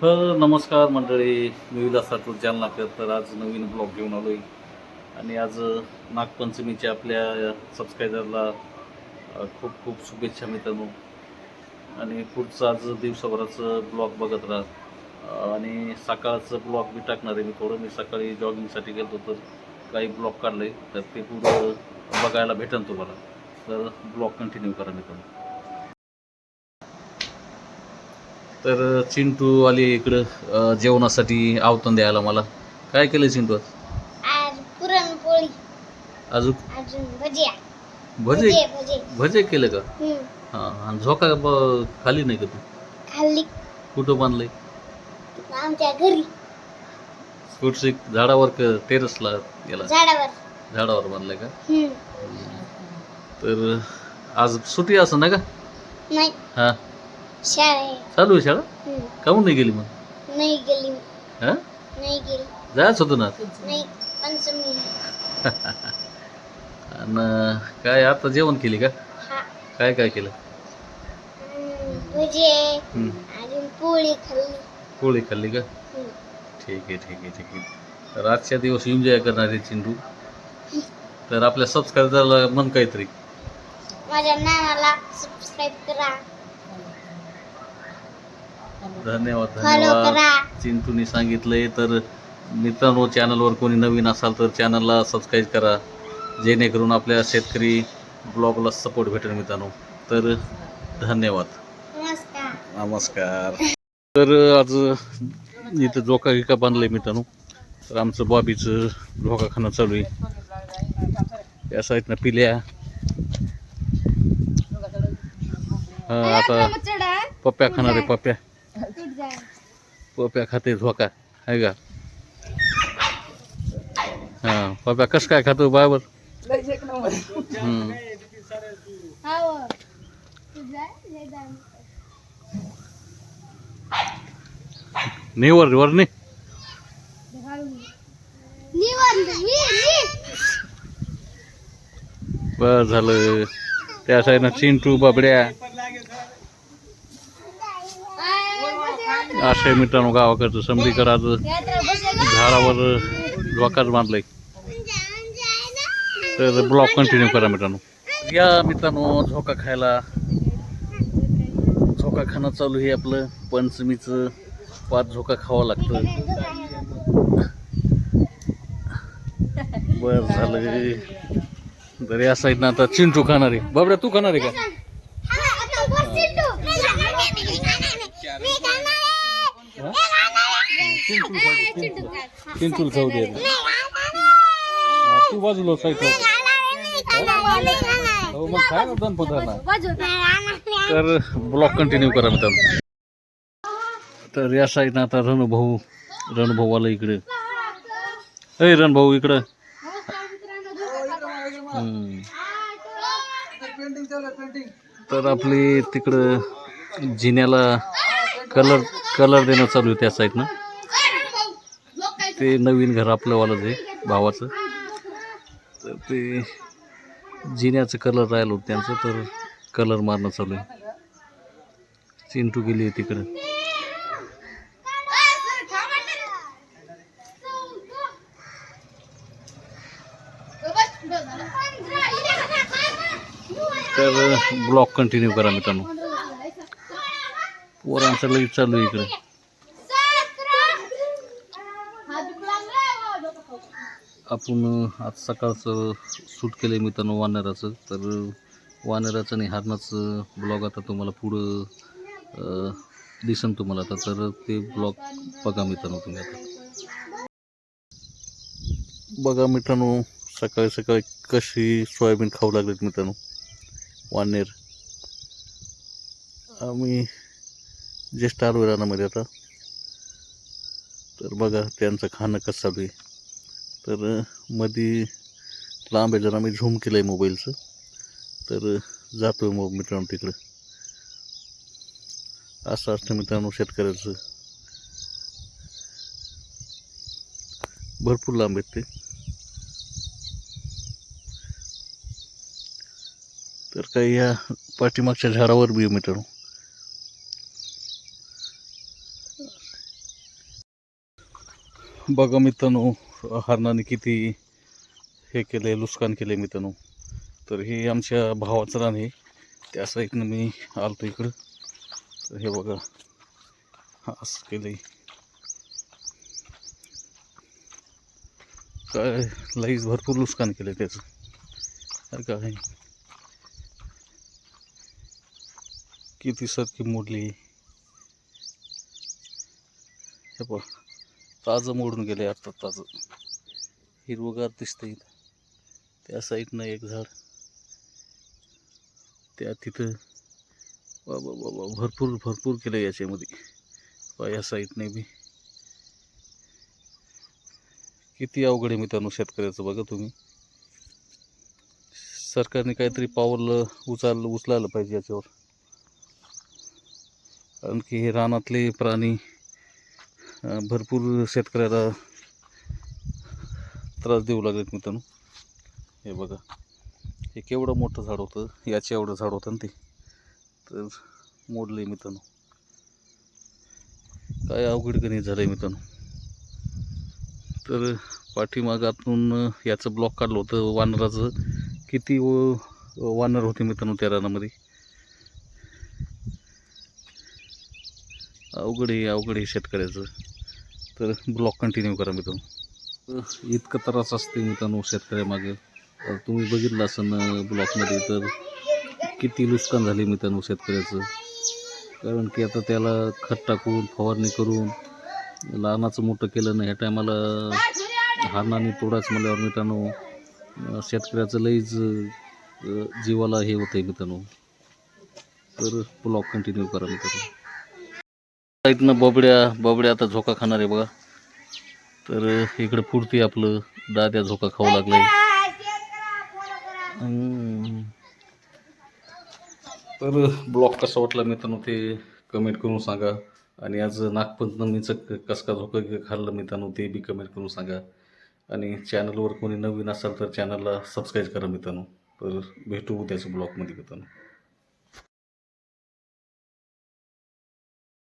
हो नमस्कार मंडळी. मी विलास राठोड जालनाकर तर आज नवीन ब्लॉग घेऊन आलो आहे आणि आज नागपंचमीच्या आपल्या सबस्क्रायबरला खूप खूप शुभेच्छा मित्रांनो. आणि पुढचं आज दिवसभराचं ब्लॉग बघत राहा. आणि सकाळचं ब्लॉग मी टाकणार आहे मी थोडं. मी सकाळी जॉगिंगसाठी गेलो तर काही ब्लॉग काढले तर ते पुढं बघायला भेटेल तुम्हाला. तर ब्लॉग कंटिन्यू करा मित्रांनो. तर चिंटू आली इकडं अं, जेवणासाठी आवतून द्यायला मला. काय केलं चिंटू आज? आज पुरणपोळी. अजून? अजून भजिया भजे? भजे भजे. भजे केलं का? हम्म. हां आणि झोका ब- खाली नाही का तू? खाल्ली. कुठं बांधलंय? आमच्या घरी. कुठं झाडावर क टेरेसला गेला? झाडावर. झाडावर बांधलंय का? हम्म. तर आज सुट्टी असं ना का? नाही. हां. शाळेत. चालू आहे शाळा? हम्म. काहून नाही गेली मग? नाही गेली. हां? नाही गेली. जायच होतं ना? नाही पंचमी. आणि काय आता जेवण केली का? हा. काय काय केलं? हम्म, भजे. अजून पोळी खाल्ली. पोळी खाल्ली का? हम्म. ठीक आहे ठीक आहे ठीक आहे. तर आजच्या दिवस एन्जॉय करणार आहे चिंटू. तर आपल्या सबस्क्रायबरला मन काहीतरी. माझ्या नानाला सबस्क्राईब करा. धन्यवाद धन्यवाद. चिंटूने सांगितलंय तर मित्रांनो चॅनलवर कोणी नवीन असाल तर चॅनलला सबस्क्राईब करा. जेणेकरून आपल्या शेतकरी ब्लॉगला सपोर्ट भेटेल मित्रांनो. तर धन्यवाद. नमस्कार. नमस्कार. तर आज इथं झोका गिका बांधलंय मित्रांनो. तर आमचं बॉबीचं झोका खाणं चालू आहे. या साईडनं पिल्या. हा आता पप्प्या खाणार आहे? पप्प्या. पप्प्या खाते झोका आहे का हा पप्प्या कसं काय खातो बरोबर हम्म नाही वर वर नाही बस झालं त्या साईडनं चिंटू बाबड्या अशा मित्रांनो गावाकडचं समडीकर आज झाडावर झोकाच बांधलंय. तर ब्लॉक कंटिन्यू करा मित्रांनो. या मित्रांनो झोका खायला. झोका खाणं चालू आहे आपलं. पंचमीचं पाच झोका खावा लागतं. बर झालं तर या साईडनं आता चिंटू खाणार आहे. बाबड्या तू खाणार आहे का? चिंटू. चिंटूला खाऊ दे. तू बाजूला साईड हो मग काय पदार्थ? तर ब्लॉग कंटिन्यू करा मित्रांनो. तर या साईडनं आता रणभाऊ रणभाऊ आला इकडे. अय रणभाऊ इकडं. तर आपली तिकडं जिन्याला कलर कलर देणं चालू आहे त्या साईडनं. ते नवीन घर आपलंवालंच आहे भावाचं तर ते जिन्याचं कलर राहिलं होतं त्यांचं तर कलर मारणं चालू आहे. चिंटू गेली आहे तिकडं. तर ब्लॉक कंटिन्यू करा मित्रांनो. पोरांचं लगेच चालू आहे इकडं. आपण आज सकाळचं सूट केलं आहे मित्रांनो वानराचं. तर वानराचं आणि हरणाचं ब्लॉग आता तुम्हाला पुढं दिसन तुम्हाला आता. तर ते ब्लॉग बघा मित्रांनो तुम्ही आता. बघा मित्रांनो सकाळी सकाळी कशी सोयाबीन खाऊ लागलेत मित्रांनो. वानेर. आम्ही ज्येष्ठ आलो रानामध्ये आता. तर बघा त्यांचं खाणं कसं चालू आहे. तर मध्ये लांब आहे जरा मी झूम केलं आहे मोबाईलचं. तर जातो आहे मग मित्रांनो तिकडं. असं असतं मित्रांनो शेतकऱ्याचं. भरपूर लांब आहेत ते. तर काही या पाठीमागच्या झाडावर बी मित्रांनो. बघा मित्रांनो हरणाने किती हे केलं आहे नुकसान केलं आहे मित्रांनो. तर हे आमच्या भावाचं रान आहे. त्या साईडनं मी आलतो इकडं. तर हे बघा हा असं केलं आहे काय लईच भरपूर नुकसान केलं आहे त्याचं. काय काय. किती सरकी मोडली. हे पहा ताजं मोडून गेले आता ताजं. हिरवगार दिसतं इथं. त्या साईडनं एक झाड. त्या तिथं बाबा बाबा भरपूर भरपूर केलं याच्यामध्ये. वा या साईडने बी. किती अवघड आहे मित्रांनो शेतकऱ्याचं बघा तुम्ही. सरकारने काहीतरी पाऊल उचल उचलायला पाहिजे याच्यावर. कारण की हे रानातले प्राणी भरपूर शेतकऱ्याला त्रास देऊ लागलेत मित्रांनो. हे बघा. हे केवढं मोठं झाड होतं याचे एवढं झाड होतं ना ते. तर मोडलं आहे मित्रांनो. काय अवघड गणित झालं आहे मित्रांनो. तर पाठीमागातून याचं ब्लॉक काढलं होतं वानराचं. किती व- वानर होते मित्रांनो त्या रानामध्ये. अवघड आहे अवघड आहे शेतकऱ्याचं. तर ब्लॉक कंटिन्यू करा मित्रांनो. इतकं त्रास असते मित्रांनो शेतकऱ्यामागे. तर तुम्ही बघितलं असं ब्लॉकमध्ये तर किती नुकसान झाले मित्रांनो शेतकऱ्याचं. कारण की आता त्याला खत टाकून फवारणी करून लहानाचं मोठं केलं नाही ह्या टायमाला हारणाने तोडायचं म्हणल्यावर मित्रांनो शेतकऱ्याचं लईच जीवाला हे होतं आहे मित्रांनो. तर ब्लॉक कंटिन्यू करा मित्रांनो. इथनं बबड्या बबड्या आता झोका खाणार आहे बघा. तर इकडं पुरती आपलं दाद्या झोका खाऊ लागलाय. तर ब्लॉग कसा वाटला मित्रांनो ते कमेंट करून सांगा. आणि आज नागपंचमीचं क- कसं झोका खाल्लं मित्रांनो ते बी कमेंट करून सांगा. आणि चॅनलवर कोणी नवीन असाल तर चॅनलला सबस्क्राईब करा मित्रांनो. तर भेटू उद्याच्या ब्लॉगमध्ये मित्रांनो.